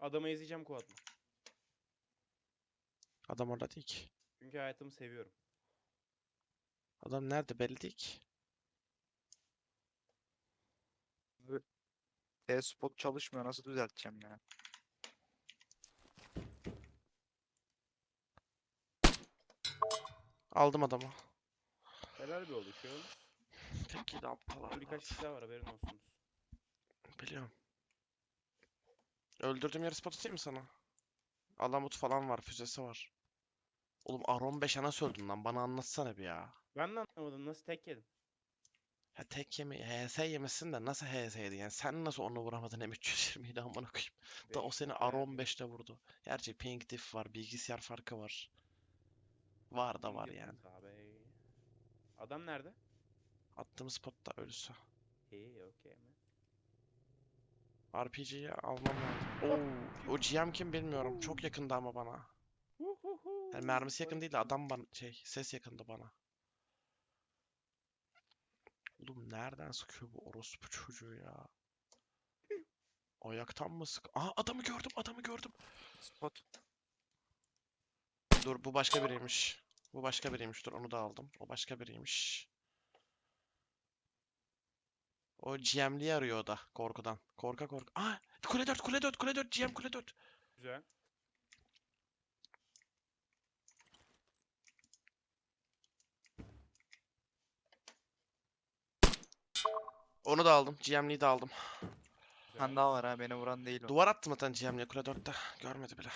Adamı ezeceğim kuatla. Adam orada değil ki. Çünkü hayatımı seviyorum. Adam nerede belli değil ki. T-spot çalışmıyor. Nasıl düzelteceğim ya? Aldım adamı. Helal bir oldu şu an. Tek yedi aptal Birkaç kişi daha var haberin olsun. Biliyorum. Öldürdüğüm yeri spot atayım mı sana? Alamut falan var, füzesi var. Oğlum R15'e nasıl öldün lan? Bana anlatsana bir ya. Ben de anlamadım nasıl tek yedim. Ya tek yeme HS yemesin de nasıl HS yedi yani? Sen nasıl onu vuramadın M320 ile amına koyayım. Da o seni bir- R15'le vurdu. Gerçi ping diff var, bilgisayar farkı var. Var da var yani. Abi. Adam nerede? Attığım spotta ölüsü. İyi okey mi? RPG'yi almam lazım. Oo, o GM kim bilmiyorum. Çok yakında ama bana. Yani mermisi yakın değil de adam bana şey ses yakındı bana. Oğlum nereden sıkıyor bu orospu çocuğu ya? Ayaktan mı sık? Aa adamı gördüm, adamı gördüm. Spot. Dur bu başka biriymiş. Bu başka biriymiş. Dur onu da aldım. O başka biriymiş. O GM'liyi arıyor o da korkudan. Korka korka. Aa kule 4 kule 4 kule 4 GM kule 4. Güzel. Onu da aldım. GM'liyi de aldım. Bir tane daha var ha. Beni vuran değil o. Duvar attım zaten GM'liye kule 4'te. Görmedi bile.